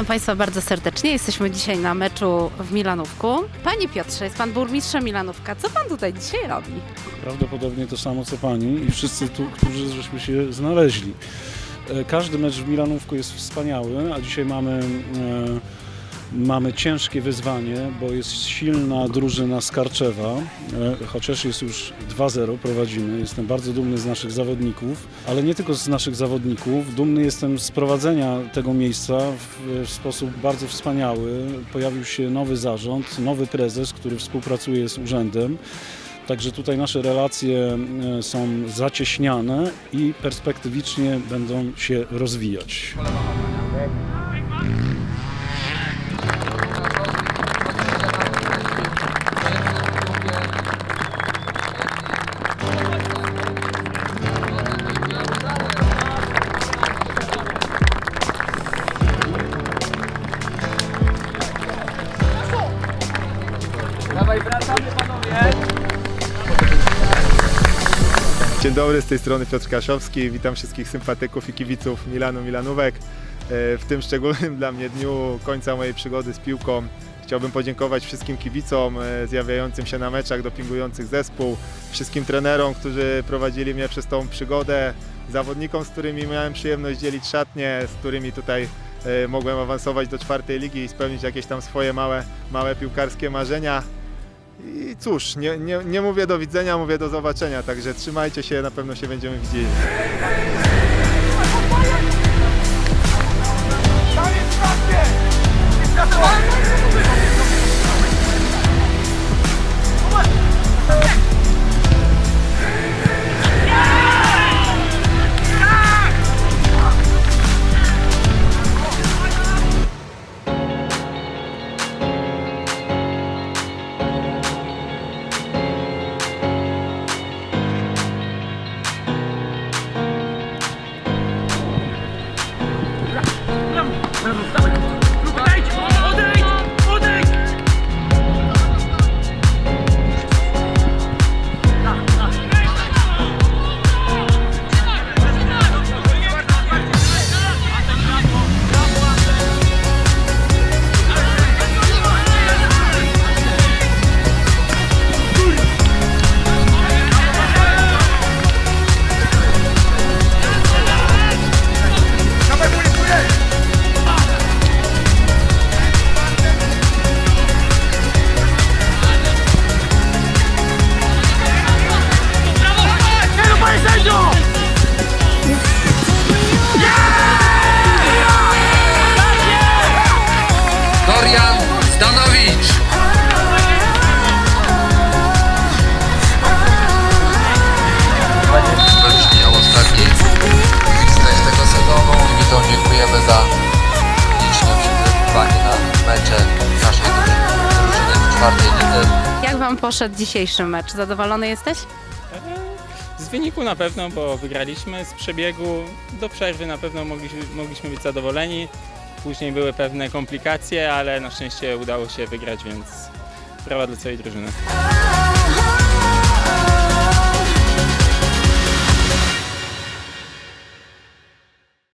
Witam Państwa bardzo serdecznie. Jesteśmy dzisiaj na meczu w Milanówku. Panie Piotrze, jest Pan burmistrzem Milanówka. Co Pan tutaj dzisiaj robi? Prawdopodobnie to samo co pani i wszyscy tu, którzy żeśmy się znaleźli. E, Każdy mecz w Milanówku jest wspaniały, a dzisiaj mamy, e, mamy ciężkie wyzwanie, bo jest silna drużyna z Karczewa, e, chociaż jest już 2-0, prowadzimy. Jestem bardzo dumny z naszych zawodników, ale nie tylko z naszych zawodników. Dumny jestem z prowadzenia tego miejsca w, w sposób bardzo wspaniały. Pojawił się nowy zarząd, nowy prezes, który współpracuje z urzędem. Także tutaj nasze relacje e, są zacieśniane i perspektywicznie będą się rozwijać. Dzień dobry, z tej strony Piotr Kaszowski. Witam wszystkich sympatyków i kibiców Milanu Milanówek. E, W tym szczególnym dla mnie dniu końca mojej przygody z piłką chciałbym podziękować wszystkim kibicom e, zjawiającym się na meczach, dopingujących zespół, wszystkim trenerom, którzy prowadzili mnie przez tą przygodę, zawodnikom, z którymi miałem przyjemność dzielić szatnie, z którymi tutaj e, mogłem awansować do czwartej ligi i spełnić jakieś tam swoje małe, małe piłkarskie marzenia. I cóż, nie, nie, nie mówię do widzenia, mówię do zobaczenia, także trzymajcie się, na pewno się będziemy widzieli. Little dziękujemy za liczne przybywanie na mecze naszej drużyny w czwartej lidze. Jak Wam poszedł dzisiejszy mecz? Zadowolony jesteś? Z wyniku na pewno, bo wygraliśmy. Z przebiegu do przerwy na pewno mogliśmy, mogliśmy być zadowoleni. Później były pewne komplikacje, ale na szczęście udało się wygrać, więc brawa dla całej drużyny.